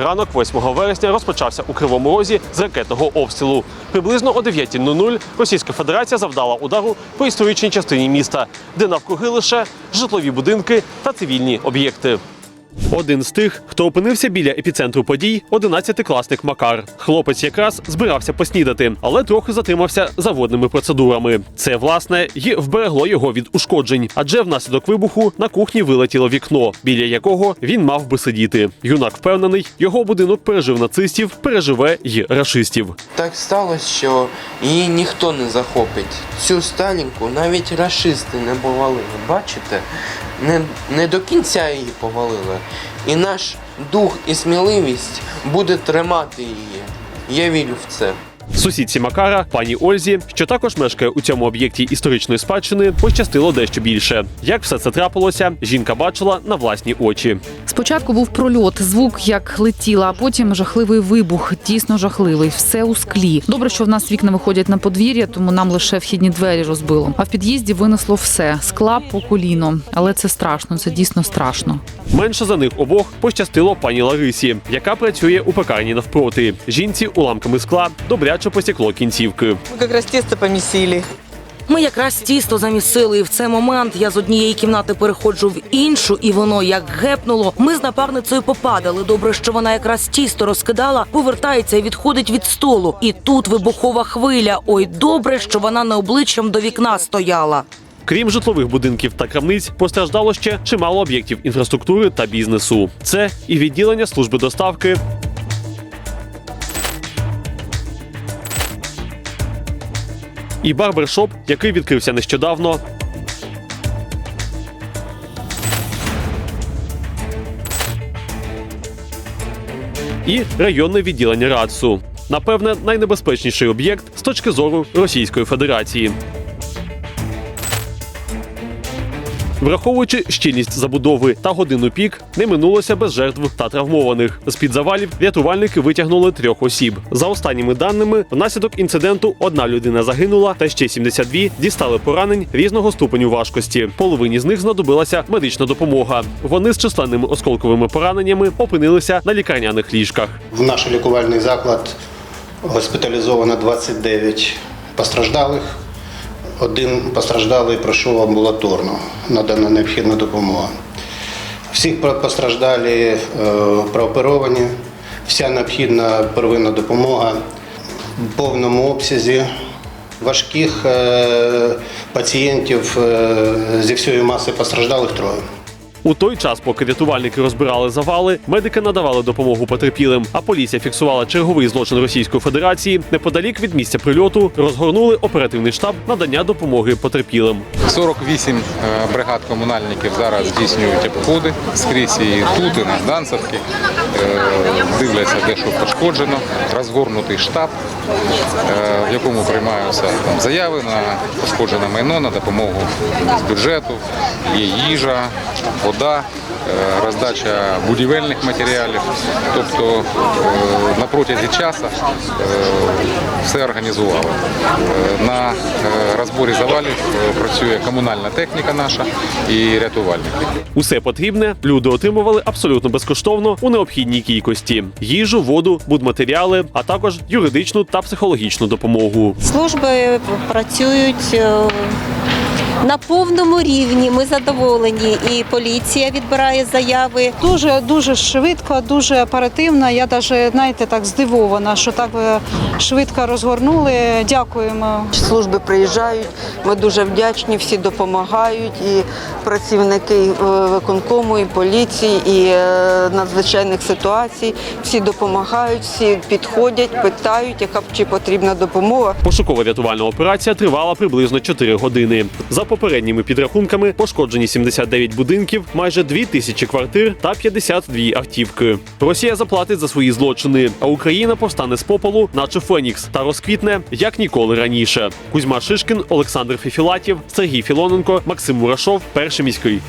Ранок 8 вересня розпочався у Кривому Розі з ракетного обстрілу. Приблизно о 9.00 Російська Федерація завдала удару по історичній частині міста, де навкруги лише житлові будинки та цивільні об'єкти. Один з тих, хто опинився біля епіцентру подій, 11-класник Макар. Хлопець якраз збирався поснідати, але трохи затримався за водними процедурами. Це власне й вберегло його від ушкоджень, адже внаслідок вибуху на кухні вилетіло вікно, біля якого він мав би сидіти. Юнак впевнений, його будинок пережив нацистів, переживе й рашистів. Так сталося, що її ніхто не захопить. Цю Сталінку навіть рашисти не повалили. Бачите? Не, не до кінця її повалили. І наш дух і сміливість буде тримати її. Я вірю в це. Сусідці Макара, пані Ользі, що також мешкає у цьому об'єкті історичної спадщини, пощастило дещо більше. Як все це трапилося, жінка бачила на власні очі. Спочатку був прольот, звук як летіла, а потім жахливий вибух, дійсно жахливий. Все у склі. Добре, що в нас вікна виходять на подвір'я, тому нам лише вхідні двері розбило. А в під'їзді винесло все скла по коліно. Але це страшно, це дійсно страшно. Менше за них обох пощастило пані Ларисі, яка працює у пекарні навпроти. Жінці уламками скла добряче посікло кінцівки. Мы как раз тесто помесили. Ми якраз тісто замісили, і в цей момент я з однієї кімнати переходжу в іншу, і воно як гепнуло. Ми з напарницею попадали. Добре, що вона якраз тісто розкидала, повертається і відходить від столу. І тут вибухова хвиля. Ой, добре, що вона не обличчям до вікна стояла. Крім житлових будинків та крамниць, постраждало ще чимало об'єктів інфраструктури та бізнесу. Це і відділення служби доставки. І барбершоп, який відкрився нещодавно. І районне відділення РАЦУ. Напевне, найнебезпечніший об'єкт з точки зору Російської Федерації. Враховуючи щільність забудови та годину пік, не минулося без жертв та травмованих. З під завалів рятувальники витягнули трьох осіб. За останніми даними, внаслідок інциденту одна людина загинула, та ще 72 дістали поранень різного ступеню важкості. Половині з них знадобилася медична допомога. Вони з численними осколковими пораненнями опинилися на лікарняних ліжках. В наш лікувальний заклад госпіталізовано 29 постраждалих. Один постраждалий пройшов амбулаторно, надана необхідна допомога. Всіх постраждалі е, прооперовані, вся необхідна первинна допомога в повному обсязі. Важких е, пацієнтів е, зі всієї маси постраждалих троє. У той час, поки рятувальники розбирали завали, медики надавали допомогу потерпілим, а поліція фіксувала черговий злочин Російської Федерації. Неподалік від місця прильоту розгорнули оперативний штаб надання допомоги потерпілим. 48 е, бригад комунальників зараз здійснюють обходи скрізь і тут, і на Жданцевці. Е, Дивляться, де що пошкоджено. Розгорнутий штаб, е, в якому приймаються заяви на пошкоджене майно, на допомогу з бюджету. Є їжа, вода, е, роздача будівельних матеріалів. Тобто е, на протязі часу е, все організували. На розборі завалів працює комунальна техніка наша і рятувальники. Усе потрібне люди отримували абсолютно безкоштовно у необхідній кількості: їжу, воду, будматеріали, а також юридичну та психологічну допомогу. Служби працюють на повному рівні. Ми задоволені. І поліція відбирає заяви. Дуже дуже швидко, дуже оперативно. Я навіть знаєте так здивована, що так е, швидко розгорнули. Дякуємо. Служби приїжджають, ми дуже вдячні, всі допомагають, і працівники е, виконкому, і поліції, і е, надзвичайних ситуацій. Всі допомагають, всі підходять, питають, яка чи потрібна допомога. Пошукова рятувальна операція тривала приблизно 4 години. За попередніми підрахунками пошкоджені 79 будинків, майже 2 тисячі квартир та 52 автівки. Росія заплатить за свої злочини, а Україна повстане з попелу, наче Фенікс, та розквітне як ніколи раніше. Кузьма Шишкін, Олександр Фіфілатів, Сергій Філоненко, Максим Мурашов, перший міський.